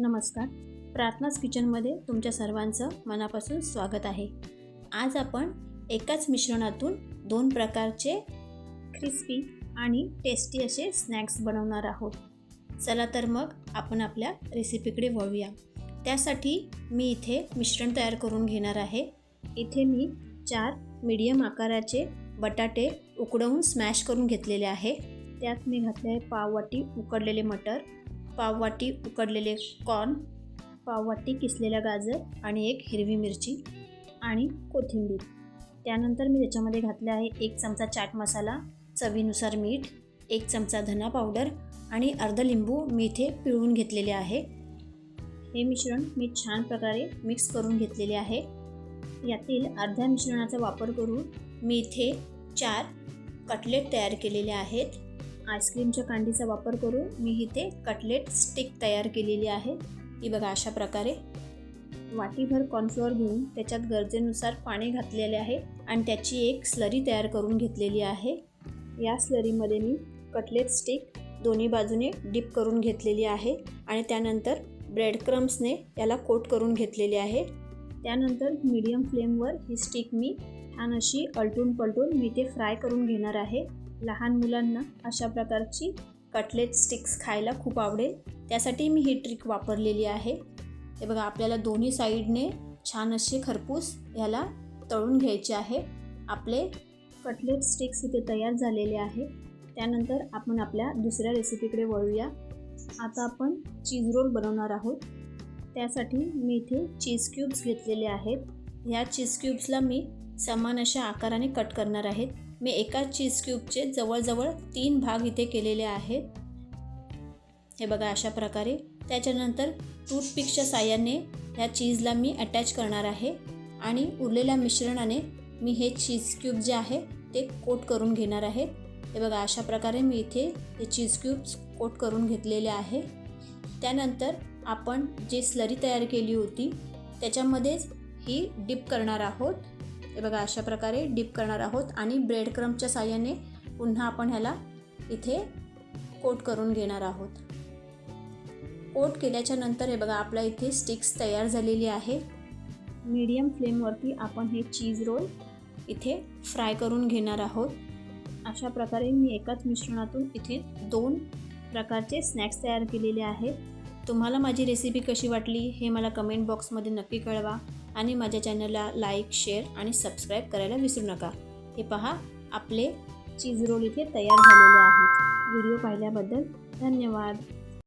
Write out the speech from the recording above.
नमस्कार. प्रार्थनाच किचनमध्ये तुमच्या सर्वांचं मनापासून स्वागत आहे. आज आपण एकाच मिश्रणातून दोन प्रकारचे क्रिस्पी आणि टेस्टी असे स्नॅक्स बनवणार आहोत. चला तर मग आपण आपल्या रेसिपीकडे वळूया. त्यासाठी मी इथे मिश्रण तयार करून घेणार आहे. इथे मी चार मीडियम आकाराचे बटाटे उकडवून स्मॅश करून घेतलेले आहे. त्यात मी घातले आहे पाववाटी उकडलेले मटर पाववाटी उकडलेले कॉर्न पाववाटी किसलेला गाजर आणि एक हिरवी मिरची आणि कोथिंबीर. त्यानंतर मी त्याच्यामध्ये घातले आहे एक चमचा चाट मसाला चवीनुसार मीठ एक चमचा धना पावडर आणि अर्ध लिंबू मी इथे पिळून घेतलेले आहे. हे मिश्रण मी छान प्रकारे मिक्स करून घेतलेले आहे. यातील अर्ध्या मिश्रणाचा वापर करून मी इथे चार कटलेट तयार केलेले आहेत. आईस्क्रीमच्या कांडीचा वापर करून मी इथे कटलेट स्टिक तयार केलेली आहे. ही बघा अशा प्रकारे वाटीभर कॉर्नफ्लोअर घेऊन त्याच्यात गरजेनुसार पाणी घातलेले आहे आणि त्याची एक स्लरी तयार करून घेतलेली आहे. या स्लरीमध्ये मी कटलेट स्टिक दोन्ही बाजूने डिप करून घेतलेली आहे आणि त्यानंतर ब्रेड क्रम्सने याला कोट करून घेतलेले आहे. त्यानंतर मीडियम फ्लेमवर ही स्टिक मी छान अशी अलटून पलटून मी ते फ्राय करून घेणार आहे. लहान मुलांना अशा प्रकारची कटलेट स्टिक्स खायला खूप आवडेल. त्यासाठी मी ही ट्रिक वापरलेली आहे. हे बघा आपल्याला दोन्ही साईडने छान असे खरपूस ह्याला तळून घ्यायचे आहे. आपले कटलेट स्टिक्स इथे तयार झालेले आहे. त्यानंतर आपण आपल्या दुसऱ्या रेसिपीकडे वळूया. आता आपण चीज रोल बनवणार आहोत. त्यासाठी मी इथे चीज क्यूब्स घेतलेले आहेत. ह्या चीज क्यूब्सला मी समान अशा आकाराने कट करणार आहेत मी एका चीज क्यूबचे जवळजवळ तीन भाग इथे केलेले आहेत. हे बघा अशा प्रकारे. त्याच्यानंतर टूथपिकच्या साह्याने ह्या चीजला मी अटॅच करणार आहे आणि उरलेल्या मिश्रणाने मी हे चीज क्यूब जे आहे ते कोट करून घेणार आहे. हे बघा अशा प्रकारे मी इथे हे चीज क्यूब्स कोट करून घेतलेले आहे. त्यानंतर आपण जे स्लरी तयार केली होती त्याच्यामध्येच ही डिप करणार आहोत. हे बघा अशा प्रकारे डिप करणार आहोत आणि ब्रेड क्रमच्या साह्याने पुन्हा आपण ह्याला इथे कोट करून घेणार आहोत. कोट केल्याच्यानंतर हे बघा आपल्या इथे स्टिक्स तयार झालेली आहे. मीडियम फ्लेमवरती आपण हे चीज रोल इथे फ्राय करून घेणार आहोत. अशा प्रकारे मी एकाच मिश्रणातून इथे दोन प्रकारचे स्नॅक्स तयार केलेले आहेत. तुम्हाला माझी रेसिपी कशी वाटली हे मला कमेंट बॉक्समध्ये नक्की कळवा आणि माझ्या चॅनलला लाईक शेअर आणि सबस्क्राईब करायला विसरू नका. हे पहा आपले चीज रोल इथे तयार झालेले आहेत. व्हिडिओ पाहिल्याबद्दल धन्यवाद.